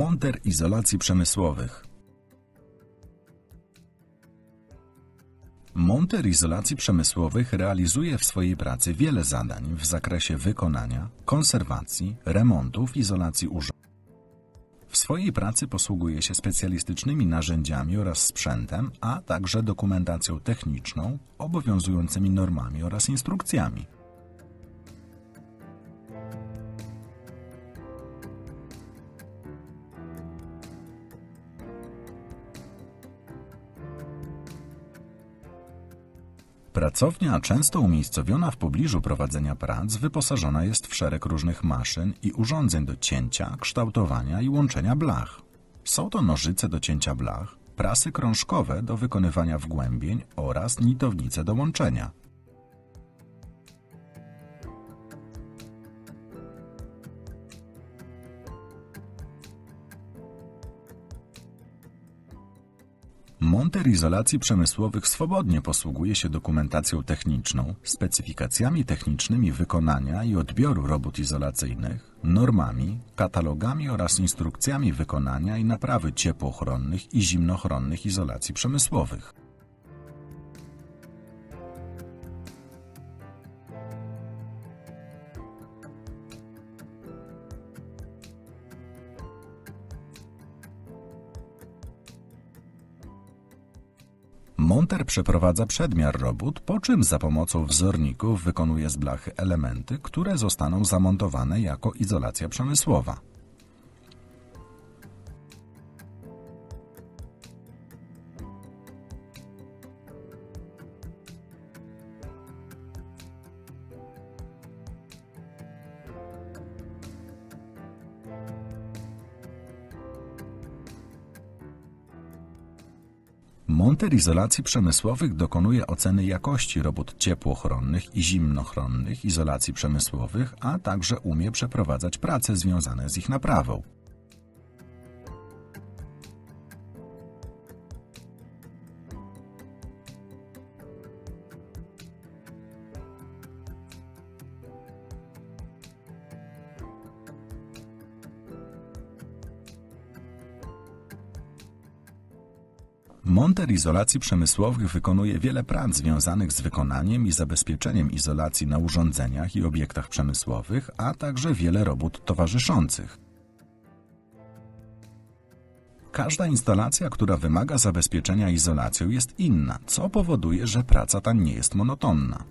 Monter izolacji przemysłowych. Monter izolacji przemysłowych realizuje w swojej pracy wiele zadań w zakresie wykonania, konserwacji, remontów, izolacji urządzeń. W swojej pracy posługuje się specjalistycznymi narzędziami oraz sprzętem, a także dokumentacją techniczną, obowiązującymi normami oraz instrukcjami. Pracownia, często umiejscowiona w pobliżu prowadzenia prac, wyposażona jest w szereg różnych maszyn i urządzeń do cięcia, kształtowania i łączenia blach. Są to nożyce do cięcia blach, prasy krążkowe do wykonywania wgłębień oraz nitownice do łączenia. Monter izolacji przemysłowych swobodnie posługuje się dokumentacją techniczną, specyfikacjami technicznymi wykonania i odbioru robót izolacyjnych, normami, katalogami oraz instrukcjami wykonania i naprawy ciepłochronnych i zimnochronnych izolacji przemysłowych. Monter przeprowadza przedmiar robót, po czym za pomocą wzorników wykonuje z blachy elementy, które zostaną zamontowane jako izolacja przemysłowa. Monter izolacji przemysłowych dokonuje oceny jakości robót ciepłochronnych i zimnochronnych izolacji przemysłowych, a także umie przeprowadzać prace związane z ich naprawą. Monter izolacji przemysłowych wykonuje wiele prac związanych z wykonaniem i zabezpieczeniem izolacji na urządzeniach i obiektach przemysłowych, a także wiele robót towarzyszących. Każda instalacja, która wymaga zabezpieczenia izolacją, jest inna, co powoduje, że praca ta nie jest monotonna.